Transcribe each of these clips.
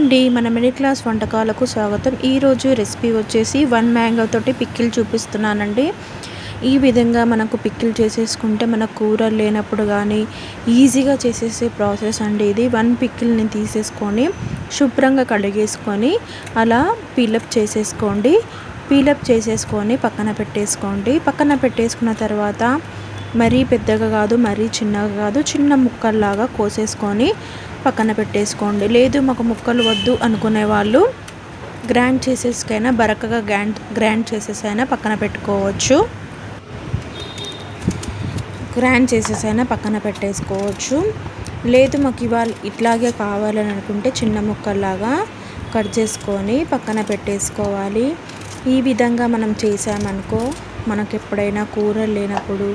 అండి మన middle class వంటకాలకు స్వాగతం. ఈరోజు రెసిపీ వచ్చేసి వన్ మ్యాంగో తోటి పిక్కిల్ చూపిస్తున్నానండి. ఈ విధంగా మనకు పిక్కిల్ చేసేసుకుంటే మన కూర లేనప్పుడు కానీ ఈజీగా చేసేసే ప్రాసెస్ అండి ఇది. వన్ పిక్కిల్ని తీసేసుకొని శుభ్రంగా కడిగేసుకొని అలా పీలప్ చేసేసుకోండి. పీలప్ చేసేసుకొని పక్కన పెట్టేసుకోండి. పక్కన పెట్టేసుకున్న తర్వాత మరీ పెద్దగా కాదు మరీ చిన్నగా కాదు చిన్న ముక్కల్లాగా కోసేసుకొని పక్కన పెట్టేసుకోండి. లేదు మాకు ముక్కలు వద్దు అనుకునే వాళ్ళు గ్రైండ్ చేసేసుకైనా బరకగా గ్రాండ్ గ్రైండ్ చేసేసైనా పక్కన పెట్టుకోవచ్చు. గ్రైండ్ చేసేసైనా పక్కన పెట్టేసుకోవచ్చు. లేదు మాకు ఇవాళ ఇట్లాగే కావాలని అనుకుంటే చిన్న ముక్కల్లాగా కట్ చేసుకొని పక్కన పెట్టేసుకోవాలి. ఈ విధంగా మనం చేసామనుకో మనకు ఎప్పుడైనా కూర లేనప్పుడు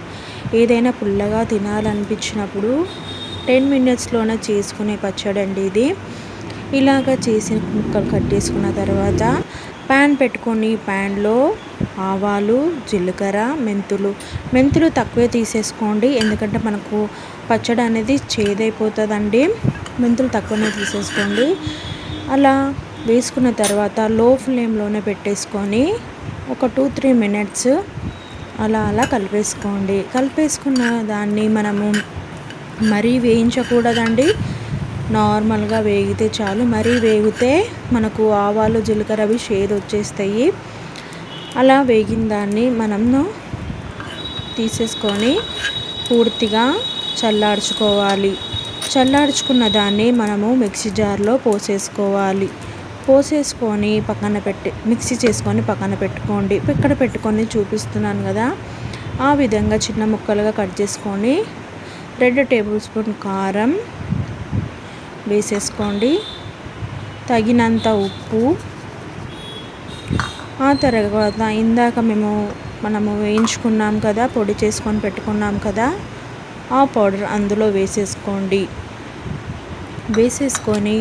ఏదైనా పుల్లగా తినాలనిపించినప్పుడు టెన్ మినిట్స్లోనే చేసుకునే పచ్చడి అండి ఇది. ఇలాగ చేసి ముక్కలు కట్ చేసుకున్న తర్వాత ప్యాన్ పెట్టుకొని ప్యాన్లో ఆవాలు జీలకర్ర మెంతులు. మెంతులు తక్కువే తీసేసుకోండి. ఎందుకంటే మనకు పచ్చడి అనేది చేదైపోతుందండి. మెంతులు తక్కువనే తీసేసుకోండి. అలా వేసుకున్న తర్వాత లో ఫ్లేమ్లోనే పెట్టేసుకొని ఒక టూ త్రీ మినిట్స్ అలా అలా కలిపేసుకోండి. కలిపేసుకున్న దాన్ని మనము మరీ వేయించకూడదండి. నార్మల్గా వేగితే చాలు. మరీ వేగితే మనకు ఆవాలు జీలకర్ర అవి షేద్ వచ్చేస్తాయి అలా వేగిన దాన్ని మనము తీసేసుకొని పూర్తిగా చల్లార్చుకోవాలి. చల్లార్చుకున్న దాన్ని మనము మిక్సీ జార్లో పోసేసుకోవాలి. పోసేసుకొని పక్కన పెట్టి మిక్సీ చేసుకొని పక్కన పెట్టుకోండి. ఇక్కడ పెట్టుకొని చూపిస్తున్నాను కదా. ఆ విధంగా చిన్న ముక్కలుగా కట్ చేసుకొని రెండు టేబుల్ స్పూన్ కారం వేసేసుకోండి. తగినంత ఉప్పు. ఆ తర్వాత ఇందాక మేము మనము వేయించుకున్నాం కదా పొడి చేసుకొని పెట్టుకున్నాం కదా ఆ పౌడర్ అందులో వేసేసుకోండి. వేసేసుకొని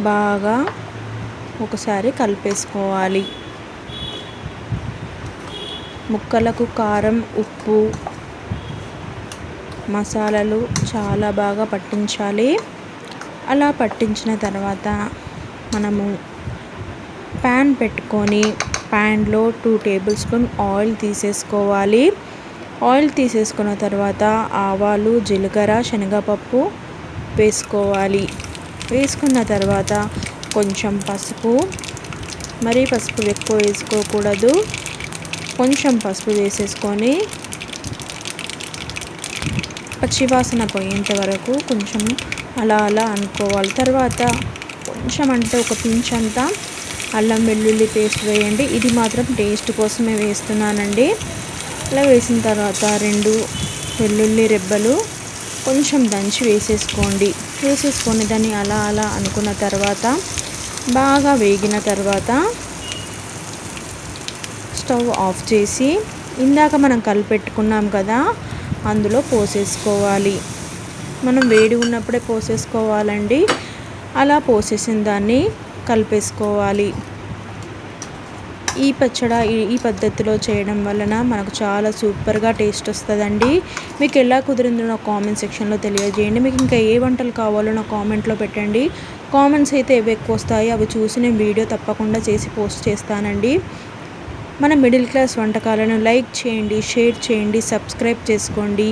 బాగా ఒకసారి కలిపేసుకోవాలి. ముక్కలకు కారం ఉప్పు మసాలాలు చాలా బాగా పట్టించాలి. అలా పట్టించిన తర్వాత మనము ప్యాన్ పెట్టుకొని ప్యాన్లో టూ టేబుల్ స్పూన్ ఆయిల్ తీసేసుకోవాలి. ఆయిల్ తీసేసుకున్న తర్వాత ఆవాలు జీలకర్ర శనగపప్పు వేసుకోవాలి. వేసుకున్న తర్వాత కొంచెం పసుపు. మరీ పసుపు ఎక్కువ వేసుకోకూడదు. కొంచెం పసుపు వేసేసుకొని పచ్చివాసన పోయేంత వరకు కొంచెం అలా అలా అనుకోవాలి. తర్వాత కొంచెం అంటే ఒక పించ్ అంతా అల్లం వెల్లుల్లి పేస్ట్ వేయండి. ఇది మాత్రం టేస్ట్ కోసమే వేస్తున్నానండి. అలా వేసిన తర్వాత రెండు వెల్లుల్లి రెబ్బలు కొంచెం దంచి వేసేసుకోండి. వేసేసుకొని దాన్ని అలా అలా అనుకున్న తర్వాత బాగా వేగిన తర్వాత స్టవ్ ఆఫ్ చేసి ఇందాక మనం కలిపెట్టుకున్నాం కదా అందులో పోసేసుకోవాలి. మనం వేడి ఉన్నప్పుడే పోసేసుకోవాలండి. అలా పోసేసిన దాన్ని కలిపేసుకోవాలి. ఈ పచ్చడ ఈ పద్ధతిలో చేయడం వలన మనకు చాలా సూపర్గా టేస్ట్ వస్తుందండి. మీకు ఎలా కుదిరిందో నా కామెంట్ సెక్షన్లో తెలియజేయండి. మీకు ఇంకా ఏ వంటలు కావాలో నా కామెంట్లో పెట్టండి. కామెంట్స్ అయితే ఏవి ఎక్కువ వస్తాయో. అవి చూసి నేను వీడియో తప్పకుండా చేసి పోస్ట్ చేస్తానండి. మన మిడిల్ క్లాస్ వంటకాలను లైక్ చేయండి షేర్ చేయండి సబ్స్క్రైబ్ చేసుకోండి.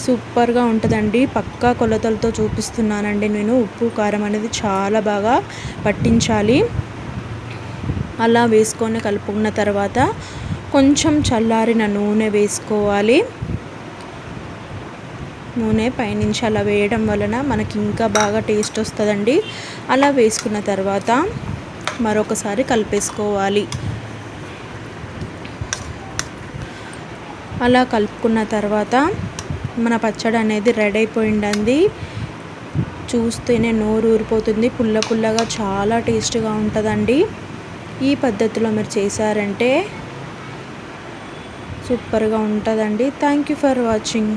సూపర్గా ఉంటుందండి. పక్కా కొలతలతో చూపిస్తున్నానండి నేను. ఉప్పు కారం అనేది చాలా బాగా పట్టించాలి. అలా వేసుకొని కలుపుకున్న తర్వాత కొంచెం చల్లారిన నూనె వేసుకోవాలి. నూనె పైనుంచి అలా వేయడం వలన మనకి ఇంకా బాగా టేస్ట్ వస్తుందండి. అలా వేసుకున్న తర్వాత మరొకసారి కలిపేసుకోవాలి. అలా కలుపుకున్న తర్వాత మన పచ్చడి అనేది రెడీ అయిపోయిందండి. చూస్తేనే నోరు ఊరిపోతుంది. పుల్ల పుల్లగా చాలా టేస్ట్గా ఉంటుందండి. ఈ పద్ధతిలో మీరు చేశారంటే సూపర్గా ఉంటుందండి. Thank you for watching.